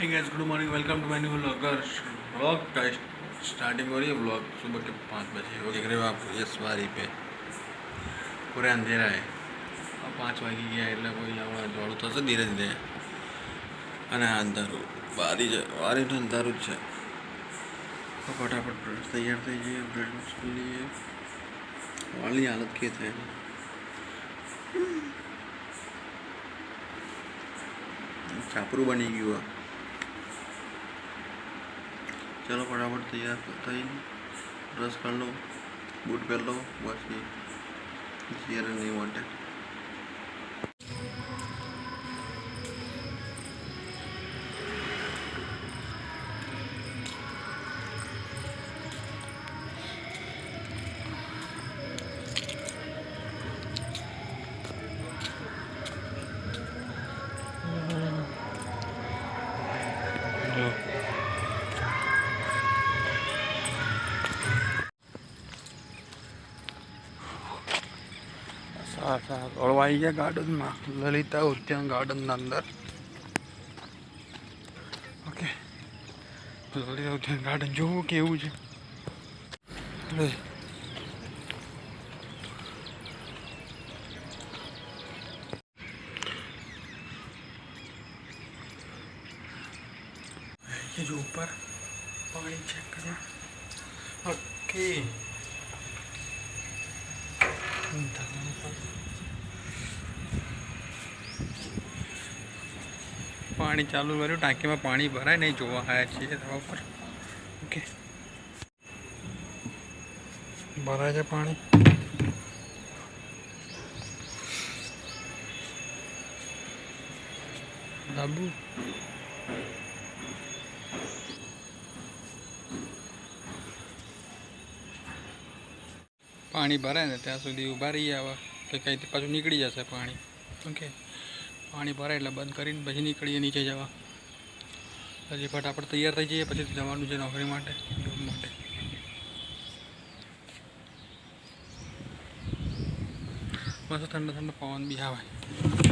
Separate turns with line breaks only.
Hey guys, good morning. Welcome to my new vlogger vlog. Guys, starting हो रही है vlog सुबह के पाँच बजे वो देख रहे हो आप ये सवारी पे पूरे अंधेरा है अब પાંચ વાગી ગયા એટલે કોઈ હમણાં જોડું થશે ધીરે ધીરે અને આ અંધારું બારી છે બારી તો અંધારું જ છે તો ફટાફટ બ્રશ તૈયાર થઈ જઈએ બ્રશ કરી લઈએ વાળની હાલત કે થાય છાપરું બની ગયું આ ચલો ફટાફટ તૈયાર થઈને બ્રશ કરી લો બૂટ પહેર લો પછી જીઆર નહીં માટે સારું સારું ગયા ગાર્ડનમાં. લલિતા ઉદ્યાન ગાર્ડનના અંદર. ઓકે. લલિતા ઉદ્યાન ગાર્ડન. જોવું કેવું છે. જો ઉપર પાણી ચેક કરો ઓકે. ધન્યવાદ પાણી ચાલુ કર્યું. ટાંકીમાં પાણી ભરાય નહીં, જોવા આવ્યા છીએ ધવા ઉપર ઓકે. ભરાય છે પાણી. ડાબુ પાણી ભરાય ને, ત્યાં સુધી ઊભા રહી આવા. કે ક્યાંયથી પાછું નીકળી જશે પાણી. ઓકે પાણી ભરાય એટલે બંધ કરીને પછી નીકળીએ નીચે જવા. પછી ફટાફટ તૈયાર થઈ જઈએ, પછી જવાનું છે નોકરી માટે જોબ માટે. મસ્ત ઠંડો ઠંડો પવન બી આવે.